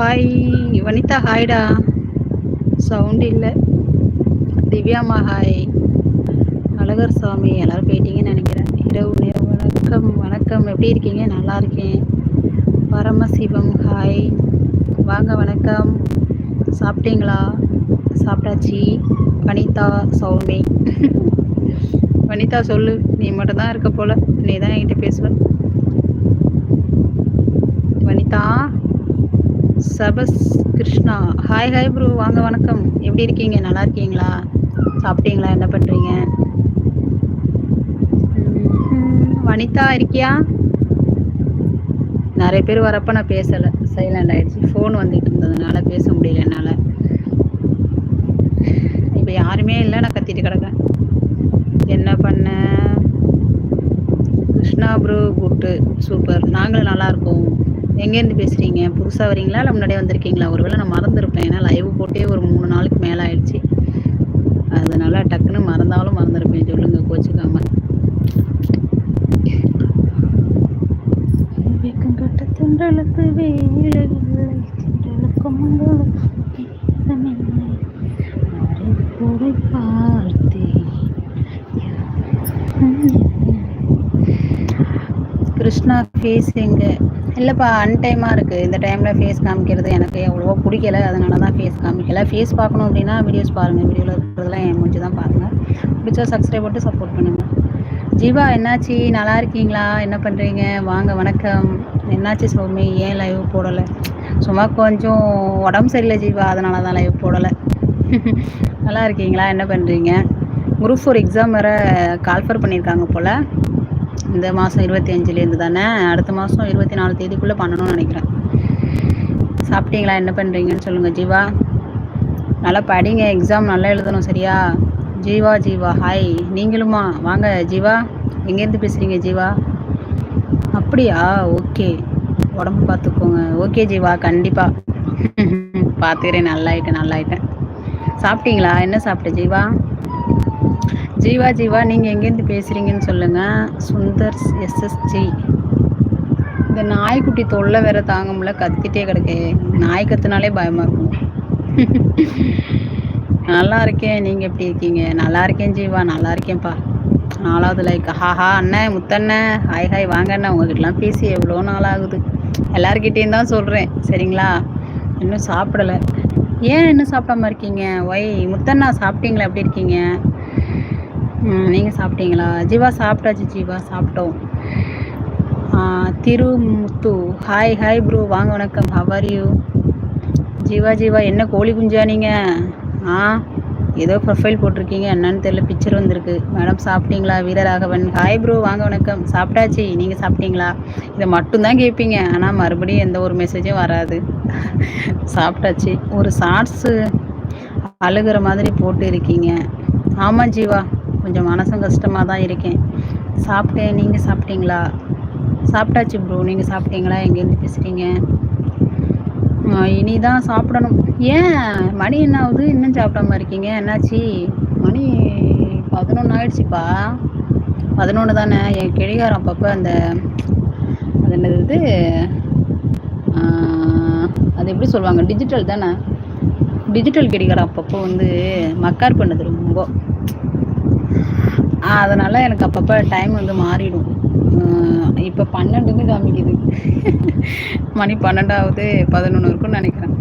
Hi Vanitha ஹாய்டா. Sound இல்லை. திவ்யாம்மா hi. Azhagar சாமி எல்லாரும் போயிட்டீங்கன்னு நினைக்கிறேன். இரவு நேரம் வணக்கம் வணக்கம். எப்படி இருக்கீங்க? நல்லா இருக்கேன். பரமசிவம் ஹாய். வாங்க வணக்கம். சாப்பிட்டீங்களா? சாப்பிட்டாச்சி. வனிதா சௌமி வனிதா சொல்லு. நீ மட்டும் தான் இருக்க போல. நீ தான் என்கிட்ட பேசுவ. வனிதா? சபஸ் கிருஷ்ணா. ஹாய் ஹாய் ப்ரோ வாங்க வணக்கம். எப்படி இருக்கீங்க? நல்லா இருக்கீங்களா? சாப்பிட்டீங்களா? என்ன பண்ணுறீங்க வனிதா இருக்கியா? நிறைய பேர் வரப்ப நான் பேசலை. சைலண்ட் ஆயிடுச்சு. ஃபோன் வந்துட்டு இருந்ததுனால பேச முடியல என்னால். இப்போ யாருமே இல்லை. நான் கத்திட்டு கிடக்கேன். என்ன பண்ண? கிருஷ்ணா ப்ரோ குட்டு சூப்பர் நாங்களும் நல்லா இருக்கோம். எங்கேருந்து பேசுகிறீங்க புதுசாக வரீங்களா? இல்லை முன்னாடியே வந்திருக்கீங்களா? ஒருவேளை நான் மறந்துருப்பேன். ஏன்னா லைவ் போட்டே ஒரு மூணு நாளுக்கு மேலே ஆயிடுச்சு. அதனால டக்குன்னு மறந்தாலும் மறந்துருப்பேன். சொல்லுங்க கோச்சுக்காம. தென்றலுக்கு கிருஷ்ணா ஃபேஸ் எங்கே இல்லைப்பா அன்டைமாக இருக்குது இந்த டைமில் ஃபேஸ் காமிக்கிறது எனக்கு எவ்வளோவா பிடிக்கல. அதனால தான் ஃபேஸ் காமிக்கல. ஃபேஸ் பார்க்கணும் அப்படின்னா வீடியோஸ் பாருங்கள் வீடியோவில் இருக்கிறதுலாம் என் முடிஞ்சு தான் பாருங்கள் பிடிச்சா சப்ஸ்கிரைப் போட்டு சப்போர்ட் பண்ணுங்கள் ஜீவா என்னாச்சு? நல்லா இருக்கீங்களா? என்ன பண்ணுறீங்க வாங்க வணக்கம். என்னாச்சு சௌமி? ஏன் லைவ் போடலை? சும்மா கொஞ்சம் உடம்பு சரியில்லை ஜீவா. அதனால தான் லைவ் போடலை. நல்லா இருக்கீங்களா? என்ன பண்ணுறீங்க குரூப் ஃபோர் எக்ஸாம் வேறு கால்ஃபர் பண்ணியிருக்காங்க போல். இந்த மாதம் இருபத்தி அஞ்சுலேருந்து தானே அடுத்த மாதம் இருபத்தி நாலு தேதிக்குள்ளே பண்ணணும்னு நினைக்கிறேன். சாப்பிட்டீங்களா? என்ன பண்ணுறீங்கன்னு சொல்லுங்கள் ஜீவா. நல்லா படிங்க எக்ஸாம் நல்லா எழுதணும் சரியா? ஜீவா ஜீவா ஹாய் நீங்களுமா? வாங்க ஜீவா. எங்கேருந்து பேசுகிறீங்க ஜீவா? அப்படியா? ஓகே. உடம்பு பார்த்துக்கோங்க. ஓகே ஜீவா கண்டிப்பாக பார்த்துக்கிறேன் நல்லாயிட்டேன் நல்லாயிட்டேன். சாப்பிட்டீங்களா? என்ன சாப்பிட்ட ஜீவா? ஜீவா ஜீவா நீங்கள் எங்கேருந்து பேசுகிறீங்கன்னு சொல்லுங்கள் சுந்தர் எஸ்எஸ்ஜி இந்த நாய்க்குட்டி தொல்லை வேற தாங்க முடியல கத்திட்டே கிடக்கு. நாய் கத்துனாலே பயமாக இருக்கும். நல்லா இருக்கேன் நீங்கள் எப்படி இருக்கீங்க? நல்லா இருக்கேன் ஜீவா. நல்லா இருக்கேன்ப்பா. நாலாவது லைக் ஹாஹா அண்ணன் முத்தண்ணன் ஹாய் ஹாய். வாங்க அண்ணன் உங்ககிட்டலாம் பேசி எவ்வளோ நாள் ஆகுது? எல்லாருக்கிட்டேயும் தான் சொல்கிறேன் சரிங்களா? இன்னும் சாப்பிடலை. ஏன் இன்னும் சாப்பிடாம இருக்கீங்க? ஒய் முத்தண்ணா சாப்பிட்டீங்களா? எப்படி இருக்கீங்க? நீங்கள் சாப்பிட்டீங்களா? ஜீவா சாப்பிட்டாச்சு ஜீவா சாப்பிட்டோம். திருமுத்து. ஹாய் ஹாய் ப்ரோ வாங்க வணக்கம். ஹவர் யூ ஜீவா ஜீவா என்ன கோழி குஞ்சா நீங்கள் ஆ ஏதோ ப்ரொஃபைல் போட்டிருக்கீங்க. என்னன்னு தெரியல பிக்சர் வந்திருக்கு. மேடம் சாப்பிட்டீங்களா? வீரராகவன். ஹாய் ப்ரோ வாங்க வணக்கம். சாப்பிட்டாச்சு. நீங்கள் சாப்பிட்டீங்களா? இதை மட்டும்தான் கேட்பீங்க. ஆனால் மறுபடியும் எந்த ஒரு மெசேஜும் வராது. சாப்பிட்டாச்சு. ஒரு ஷார்ட்ஸு அழுகிற மாதிரி போட்டு இருக்கீங்க. ஆமாம் ஜீவா. கொஞ்சம் மனசும் கஷ்டமாக தான் இருக்கேன். சாப்பிட்டேன் நீங்கள் சாப்பிட்டீங்களா? சாப்பிட்டாச்சு ப்ரோ நீங்கள் சாப்பிட்டீங்களா? எங்கேருந்து பேசுகிறீங்க இனி தான் சாப்பிடணும். ஏன்? மணி என்ன ஆகுது? இன்னும் சாப்பிடாம இருக்கீங்க. என்னாச்சு? மணி பதினொன்று ஆயிடுச்சுப்பா. பதினொன்று தானே. என் கிழிகாரம் அப்பப்போ அந்த அது என்னது அது எப்படி சொல்லுவாங்க? டிஜிட்டல் தானே. டிஜிட்டல் கடிகாரம் அப்பப்போ வந்து மக்கார் பண்ணது ரொம்ப. அதனால் எனக்கு அப்பப்போ டைம் வந்து மாறிடும். இப்போ பன்னெண்டுன்னு காமிக்குது. மணி பன்னெண்டாவது பதினொன்று இருக்குன்னு நினைக்கிறேன்.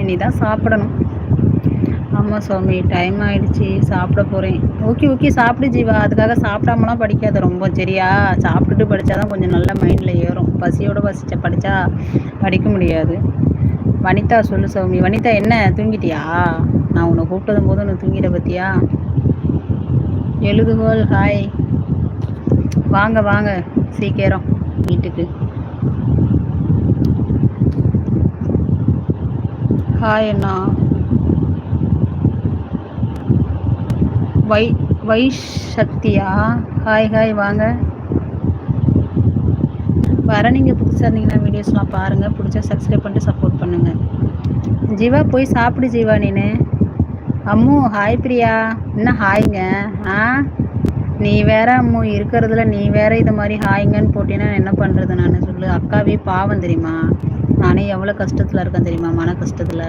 இனி தான் சாப்பிடணும். ஆமாம் சுவாமி டைம் ஆயிடுச்சு சாப்பிட போகிறேன் ஓகே ஓகே சாப்பிடு ஜீவா. அதுக்காக சாப்பிடாமலாம் படிக்காத ரொம்ப சரியா? சாப்பிட்டுட்டு படித்தா தான் கொஞ்சம் நல்ல மைண்டில் ஏறும். பசியோடு பசிச்ச படித்தா படிக்க முடியாது. வனிதா சொல்லு சௌமி வனிதா என்ன? தூங்கிட்டியா? நான் உன்னை கூப்பிட்டதும் போது உன்னை தூங்கிட பத்தியா? எழுதுகோள் ஹாய் வாங்க வாங்க சீக்கிரம் வீட்டுக்கு. ஹாய் அண்ணா. வை வைசக்தியா ஹாய் ஹாய் வாங்க. வர நீங்கள் புதுசாக இருந்தீங்கன்னா வீடியோஸ்லாம் பாருங்கள் பிடிச்சா சப்ஸ்கிரைப் பண்ணிட்டு சப்போர்ட் பண்ணுங்கள் ஜீவா போய் சாப்பிடு ஜீவா நீனு. அம்மு ஹாய் பிரியா. என்ன ஹாய்ங்க ஆ? நீ வேற அம்மு இருக்கிறதுல நீ வேற இது மாதிரி ஹாய்ங்கன்னு போட்டீங்கன்னா என்ன பண்ணுறது நான்? சொல்லு. அக்காவே பாவம் தெரியுமா? நானே எவ்வளோ கஷ்டத்தில் இருக்கேன் தெரியுமா? மன கஷ்டத்தில்.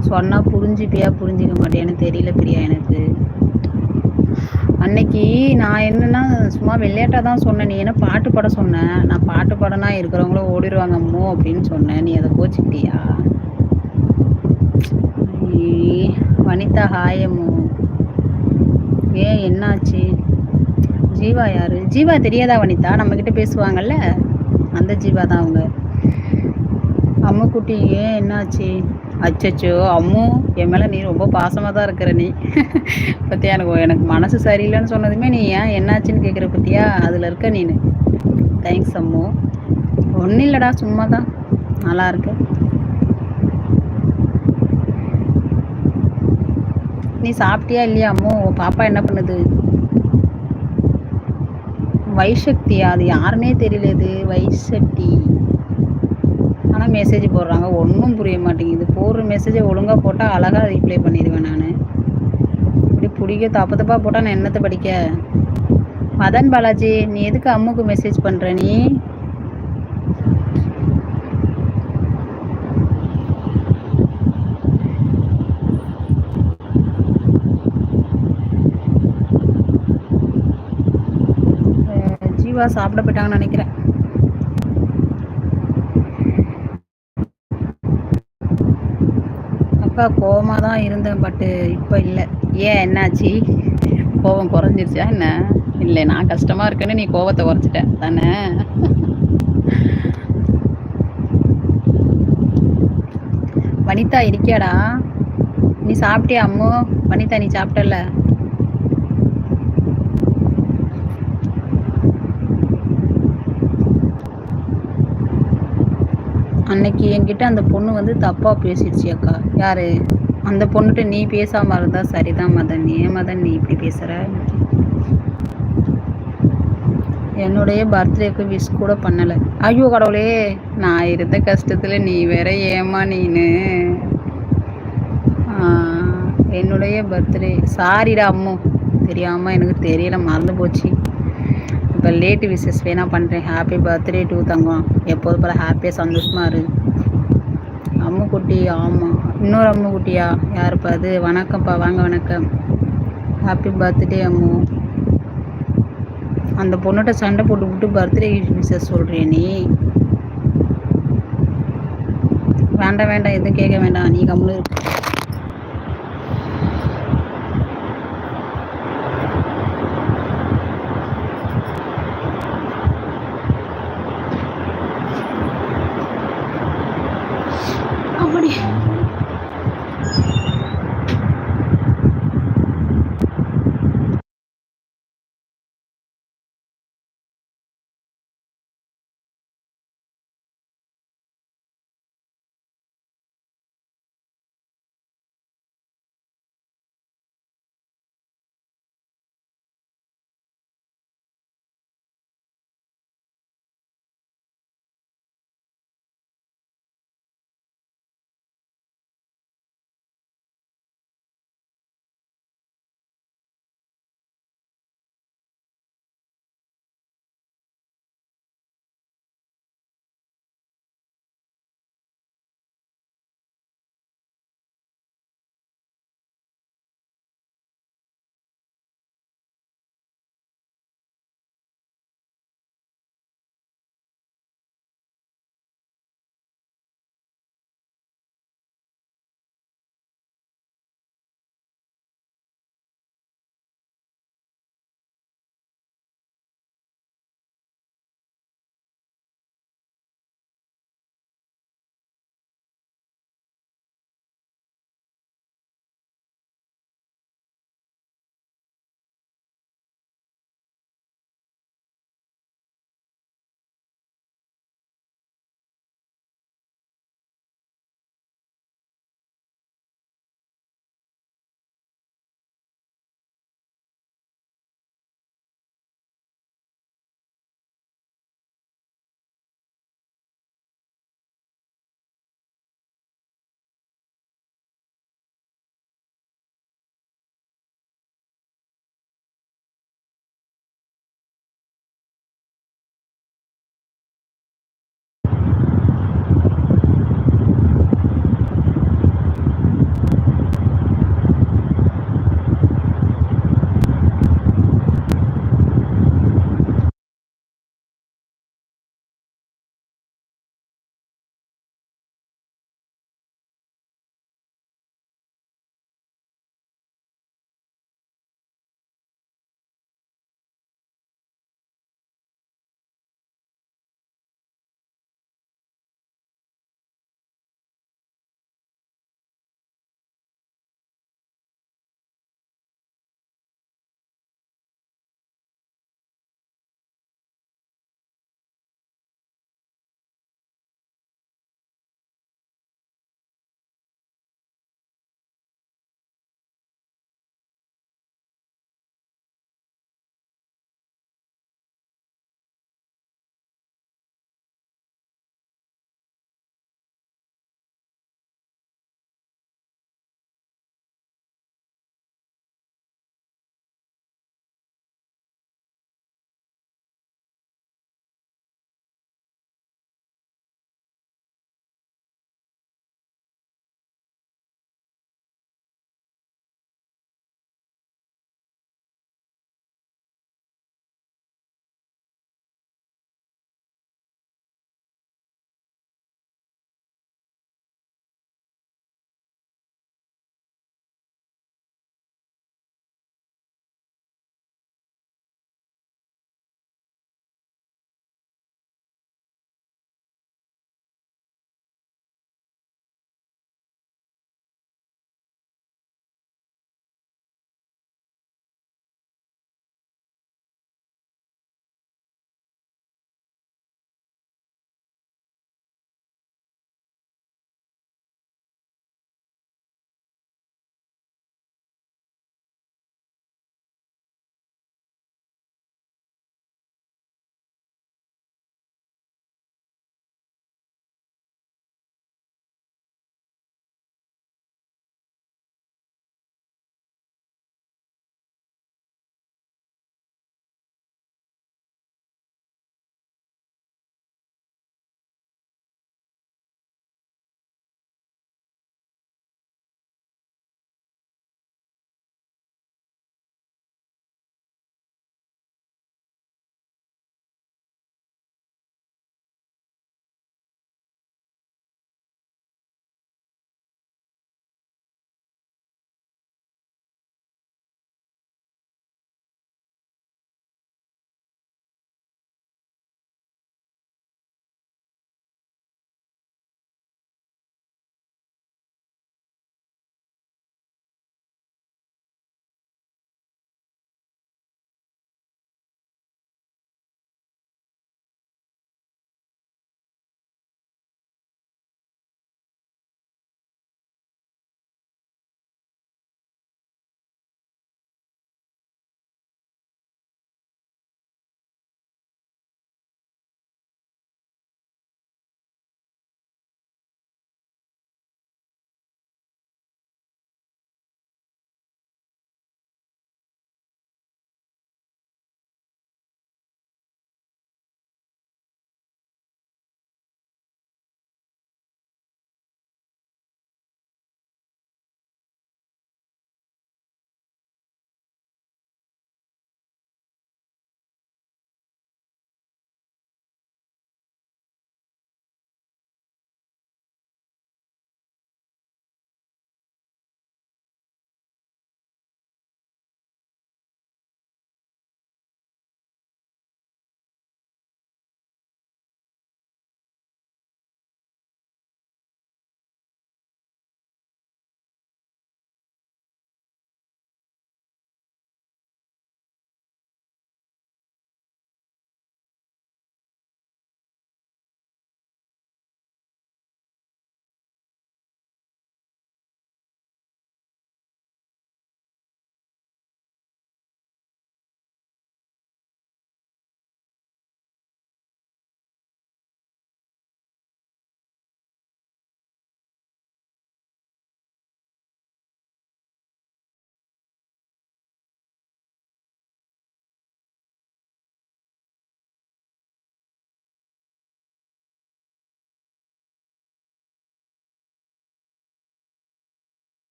சொன்னால் புரிஞ்சுப்பியா புரிஞ்சிக்க மாட்டேன்னு தெரியல பிரியா எனக்கு. அன்னைக்கு நான் என்னன்னா சும்மா விளையாட்டாக தான் சொன்னேன். நீ என்ன பாட்டு பாட சொன்னேன் நான் பாட்டு பாடனா இருக்கிறவங்களும் ஓடிடுவாங்க அம்மோ அப்படின்னு சொன்னேன். நீ அதை கோச்சிக்கிட்டியா? வனிதா ஹாயமோ ஏன் என்னாச்சு? ஜீவா யாரு? ஜீவா தெரியாதா வனிதா? நம்மக்கிட்ட பேசுவாங்கல்ல? அந்த ஜீவா தான் அவங்க. அம்முக்குட்டி ஏன் என்னாச்சு? அச்சச்சோ அம்மு என் மேலே நீ ரொம்ப பாசமாக தான் இருக்கிற நீ. பற்றியா எனக்கு எனக்கு மனசு சரியில்லைன்னு சொன்னதுமே நீ ஏன் என்னாச்சுன்னு கேட்குற பற்றியா அதில் இருக்க நீ தேங்க்ஸ் அம்மு. ஒன்றும் இல்லைடா சும்மா தான் நல்லா இருக்கு. நீ சாப்பிட்டியா இல்லையா அம்மு? பாப்பா என்ன பண்ணுது? வைசக்தியா அது யாருன்னே தெரியல இது. வைசக்தி ஆனால் மெசேஜ் போடுறாங்க. ஒன்றும் புரிய மாட்டேங்குது. போடுற மெசேஜை ஒழுங்காக போட்டால் அழகாக ரீப்ளை பண்ணிடுவேன் நான். இப்படி பிடிக்க தப்பு தப்பாக போட்டால் நான் என்னத்தை படிக்க? மதன் பாலாஜி நீ எதுக்கு அம்முக்கு மெசேஜ் பண்ணுற நீ? ஜீவா சாப்பிட போயிட்டாங்கன்னு நினைக்கிறேன். அக்கா கோவமாக தான் இருந்தேன் பட்டு இப்போ இல்லை. ஏன் என்னாச்சு? கோவம் குறைஞ்சிருச்சா என்ன? இல்லை நான் கஷ்டமாக இருக்கேன்னு நீ கோவத்தை குறைச்சிட்ட. தானே? வனிதா இருக்கியாடா? நீ சாப்பிட்டியா அம்மு? வனிதா நீ சாப்பிட்டல? அன்னைக்கு என்கிட்ட அந்த பொண்ணு வந்து தப்பாக பேசிடுச்சு அக்கா. யார்? அந்த பொண்ணுகிட்ட நீ பேசாமல் இருந்தால் சரிதான் மதன். ஏன் மதன் நீ இப்படி பேசுகிற என்னுடைய பர்த்டேக்கு விஷ் கூட பண்ணலை. ஐயோ கடவுளே நான் இருந்த கஷ்டத்தில் நீ வேற ஏமா நீனு? என்னுடைய பர்த்டே சாரிடா அம்மு. தெரியாமல் எனக்கு தெரியல மறந்து போச்சு. இப்போ லேட்டு விசஸ் வேணால் பண்ணுறேன் ஹாப்பி பர்த்டே டூ தங்கம். எப்போது போல் ஹாப்பியாக சந்தோஷமாக இரு. அம்முக்குட்டி ஆமாம் இன்னொரு அம்முக்குட்டியா? யாருப்பா அது? வணக்கம்ப்பா வாங்க வணக்கம். Happy birthday Ammu. அந்த பொண்ணுகிட்ட சண்டை போட்டு விட்டு பர்த்டே விசஸ் சொல்கிறேன் நீ. வேண்டாம் வேண்டாம் எதுவும் கேட்க வேண்டாம். நீ கம்முன்னு